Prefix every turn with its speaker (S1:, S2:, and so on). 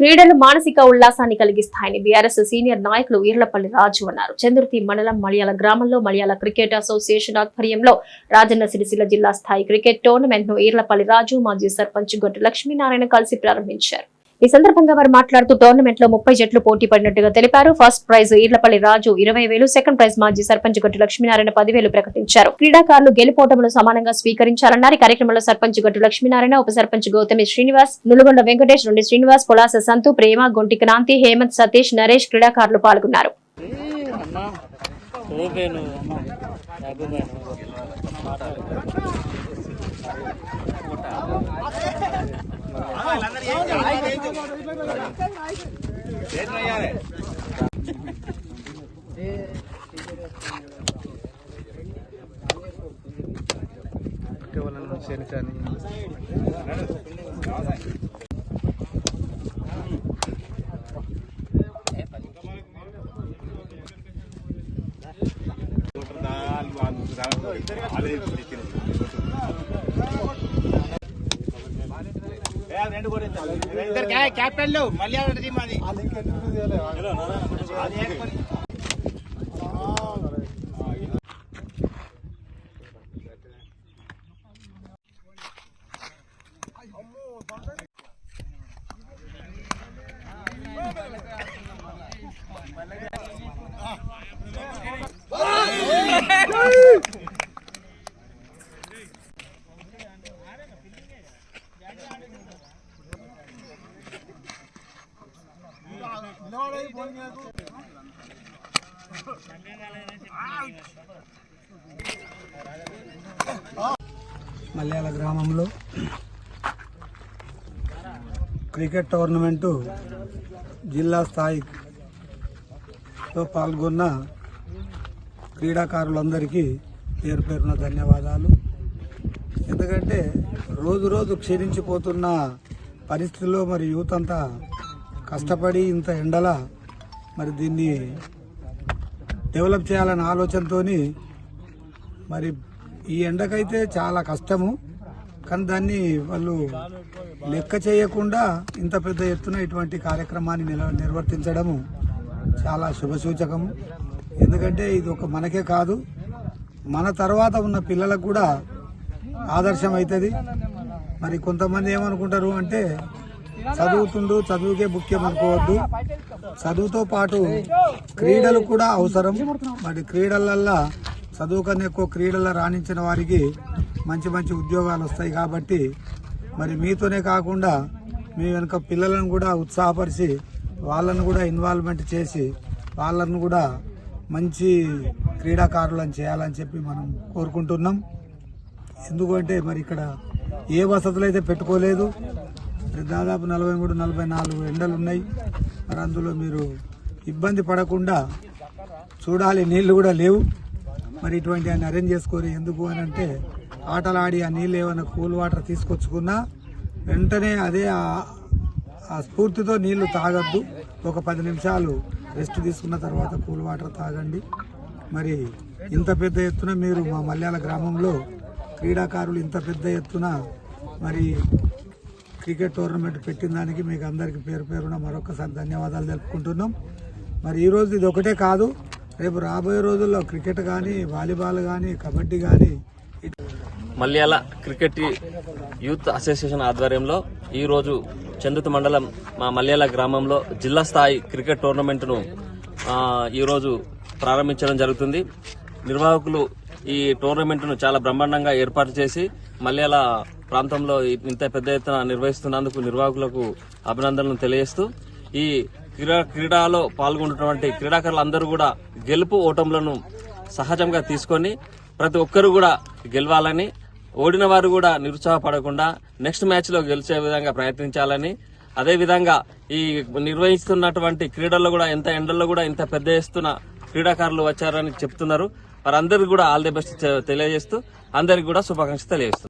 S1: క్రీడలు మానసిక ఉల్లాసాన్ని కలిగిస్తాయని BRS senior నాయకులు ఈర్లపల్లి రాజు అన్నారు. చంద్రుతి మండలం మలయాళ గ్రామంలో మలయాళ క్రికెట్ అసోసియేషన్ ఆధ్వర్యంలో రాజన్న సిరిసిల్ల జిల్లా స్థాయి క్రికెట్ టోర్నమెంట్ను ఈర్లపల్లి రాజు మాజీ సర్పంచ్ గొడ్డు లక్ష్మీనారాయణ కలిసి ప్రారంభించారు. ఈ సందర్భంగా వారు మాట్లాడుతూ టోర్నమెంట్లో ముప్పై జట్లు పోటీ పడినట్టుగా తెలిపారు. ఫస్ట్ ప్రైజ్ ఈర్లపల్లి రాజు ఇరవై వేలు సెకండ్ ప్రైజ్ మాజీ సర్పంచ్ గట్టు లక్ష్మీనారాయణ పదివేలు ప్రకటించారు. క్రీడాకారులు గెలుపోటములు సమానంగా స్వీకరించాలన్నారు. ఈ కార్యక్రమంలో సర్పంచ్ గట్టు లక్ష్మీనారాయణ ఉప సర్పంచ్ గౌతమి శ్రీనివాస్ నులుగొండ వెంకటేష్ రెండు శ్రీనివాస్ పొలాస సంతు ప్రేమ గొంటి క్రాంతి హేమంత్ సతీష్ నరేష్ క్రీడాకారులు పాల్గొన్నారు.
S2: అమ్మా ఓకేను
S3: కేవలం శని కానీ
S4: క్యాప్టెన్లు. మళ్ళీ టీం మల్యాల
S3: మలయాళ గ్రామంలో క్రికెట్ టోర్నమెంటు జిల్లా స్థాయిలో పాల్గొన్న క్రీడాకారులందరికీ పేరు పేరున ధన్యవాదాలు. ఎందుకంటే రోజు రోజు క్షీణించిపోతున్న పరిస్థితుల్లో మరి యూత్ అంతా కష్టపడి ఇంత ఎండల మరి దీన్ని డెవలప్ చేయాలనే ఆలోచనతో మరి ఈ ఎండకైతే చాలా కష్టము. కానీ దాన్ని వాళ్ళు లెక్క చేయకుండా ఇంత పెద్ద ఎత్తున ఇటువంటి కార్యక్రమాన్ని నిల నిర్వర్తించడము చాలా శుభసూచకము. ఎందుకంటే ఇది ఒక మనకే కాదు. మన తర్వాత ఉన్న పిల్లలకు కూడా ఆదర్శం అవుతుంది మరి కొంతమంది ఏమనుకుంటారు అంటే చదువుతుండు చదువుకే ముఖ్యం అనుకోవద్దు. చదువుతో పాటు క్రీడలు కూడా అవసరం. మరి క్రీడలల్లో చదువు కన్నా ఎక్కువ క్రీడల్లో రాణించిన వారికి మంచి మంచి ఉద్యోగాలు వస్తాయి కాబట్టి మరి మీతోనే కాకుండా మీ వెనుక పిల్లలను కూడా ఉత్సాహపరిచి వాళ్ళను కూడా ఇన్వాల్వ్మెంట్ చేసి వాళ్ళను కూడా మంచి క్రీడాకారులను చేయాలని చెప్పి మనం కోరుకుంటున్నాం. ఎందుకంటే మరి ఇక్కడ ఏ వసతులు అయితే పెట్టుకోలేదు దాదాపు నలభై మూడు నలభై నాలుగు ఎండలు ఉన్నాయి. మరి అందులో మీరు ఇబ్బంది పడకుండా చూడాలి నీళ్ళు కూడా లేవు. మరి ఇటువంటి ఆయన అరేంజ్ చేసుకోరు ఎందుకు అని అంటే ఆటలాడి ఆ నీళ్ళు ఏమైనా కూల్ వాటర్ తీసుకొచ్చుకున్నా వెంటనే అదే ఆ- స్ఫూర్తితో నీళ్ళు తాగద్దు. ఒక పది నిమిషాలు రెస్ట్ తీసుకున్న తర్వాత కూల్ వాటర్ తాగండి. మరి ఇంత పెద్ద ఎత్తున మీరు మా మల్యాల గ్రామంలో క్రీడాకారులు ఇంత పెద్ద ఎత్తున మరి క్రికెట్ టోర్నమెంట్ పెట్టిన దానికి మీకు అందరికీ పేరు పేరున మరొకసారి ధన్యవాదాలు తెలుపుకుంటున్నాం. మరి ఈరోజు ఇది ఒకటే కాదు రేపు రాబోయే రోజుల్లో క్రికెట్ కానీ వాలీబాల్ కానీ కబడ్డీ కానీ
S2: మల్యాల క్రికెట్ యూత్ అసోసియేషన్ ఆధ్వర్యంలో ఈరోజు చందుత మండలం మా మల్యాల గ్రామంలో జిల్లా స్థాయి క్రికెట్ టోర్నమెంట్ను ఈరోజు ప్రారంభించడం జరుగుతుంది. నిర్వాహకులు ఈ టోర్నమెంట్ను చాలా బ్రహ్మాండంగా ఏర్పాటు చేసి మల్యాల ప్రాంతంలో ఇంత పెద్ద ఎత్తున నిర్వహిస్తున్నందుకు నిర్వాహకులకు అభినందనలు తెలియజేస్తూ ఈ క్రీడా క్రీడాలో పాల్గొన్నటువంటి క్రీడాకారులందరూ కూడా గెలుపు ఓటములను సహజంగా తీసుకొని ప్రతి ఒక్కరు కూడా గెలవాలని ఓడిన వారు కూడా నిరుత్సాహపడకుండా నెక్స్ట్ మ్యాచ్లో గెలిచే విధంగా ప్రయత్నించాలని అదేవిధంగా ఈ నిర్వహిస్తున్నటువంటి క్రీడల్లో కూడా ఎంత ఎండల్లో కూడా ఇంత పెద్ద ఎత్తున క్రీడాకారులు వచ్చారని చెప్తున్నారు. వారందరికీ కూడా ఆల్ ది బెస్ట్ తెలియజేస్తూ అందరికీ కూడా శుభాకాంక్షలు తెలియజేస్తున్నారు